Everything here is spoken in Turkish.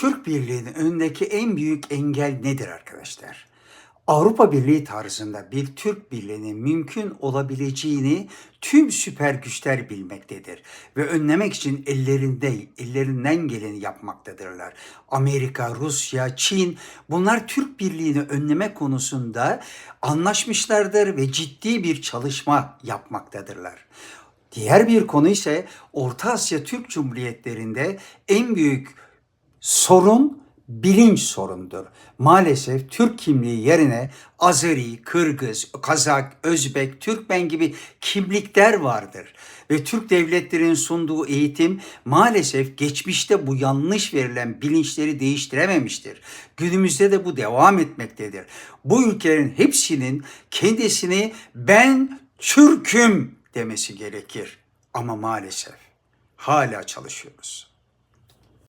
Türk Birliği'nin önündeki en büyük engel nedir arkadaşlar? Avrupa Birliği tarzında bir Türk Birliği'nin mümkün olabileceğini tüm süper güçler bilmektedir ve önlemek için ellerinde ellerinden geleni yapmaktadırlar. Amerika, Rusya, Çin bunlar Türk Birliği'ni önleme konusunda anlaşmışlardır ve ciddi bir çalışma yapmaktadırlar. Diğer bir konu ise Orta Asya Türk Cumhuriyetlerinde en büyük sorun bilinç sorundur. Maalesef Türk kimliği yerine Azeri, Kırgız, Kazak, Özbek, Türkmen gibi kimlikler vardır. Ve Türk devletlerinin sunduğu eğitim maalesef geçmişte bu yanlış verilen bilinçleri değiştirememiştir. Günümüzde de bu devam etmektedir. Bu ülkelerin hepsinin kendisini ben Türk'üm demesi gerekir. Ama maalesef hala çalışıyoruz.